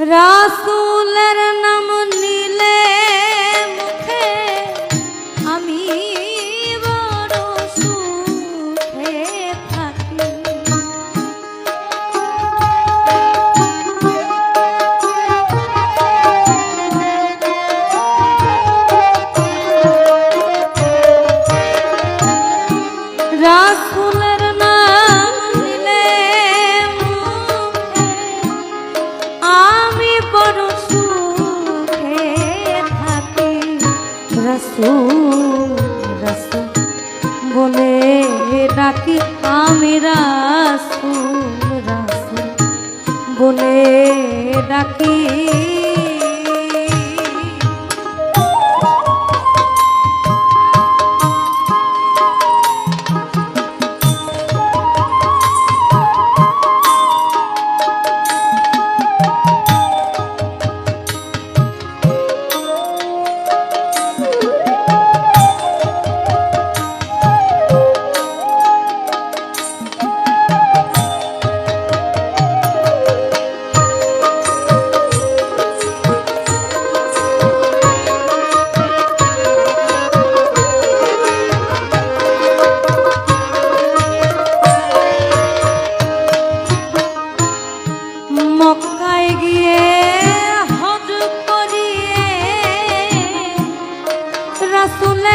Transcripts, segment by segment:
রাসুলের নাম নিয়ে আমি রাসুল রাসুল বলে ডাকি।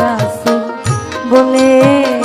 abraço, bolê.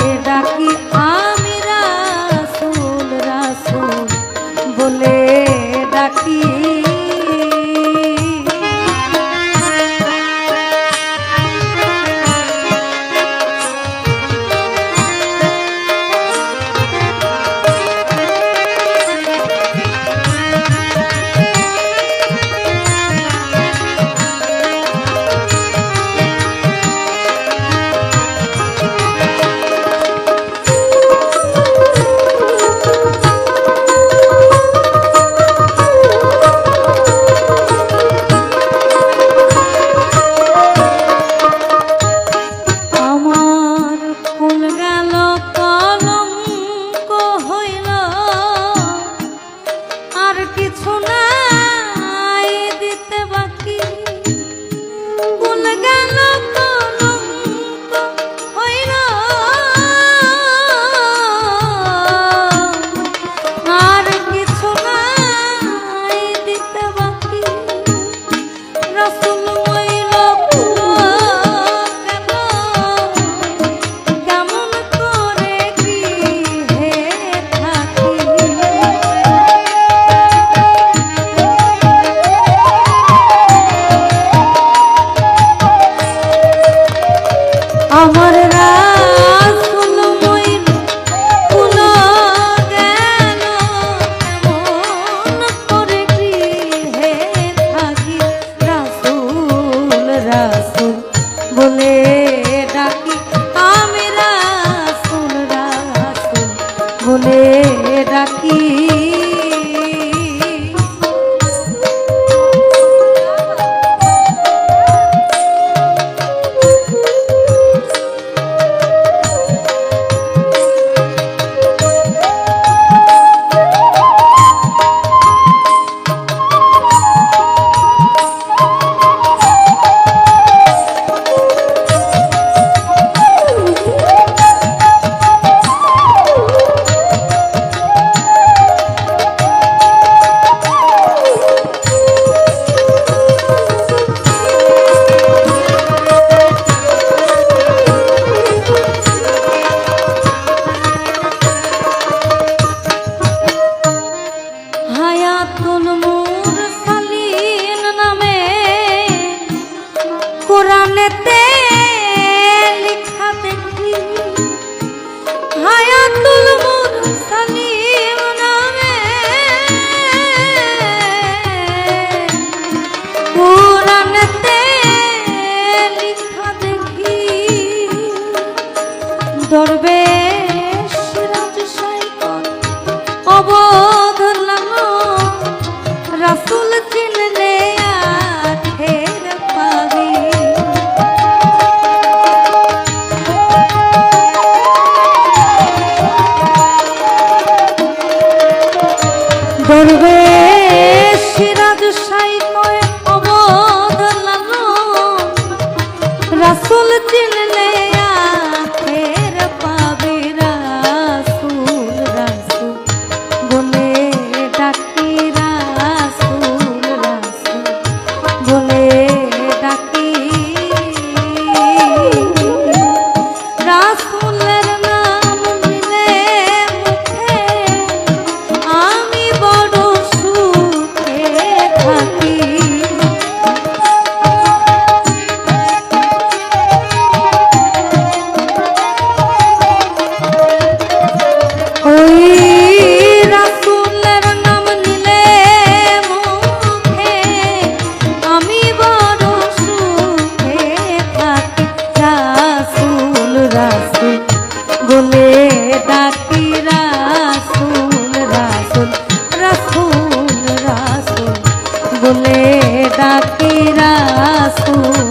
te বলে ডাকি রাসুল রাসুল রাসুল রাসুল। বলে ডাকি রাসুল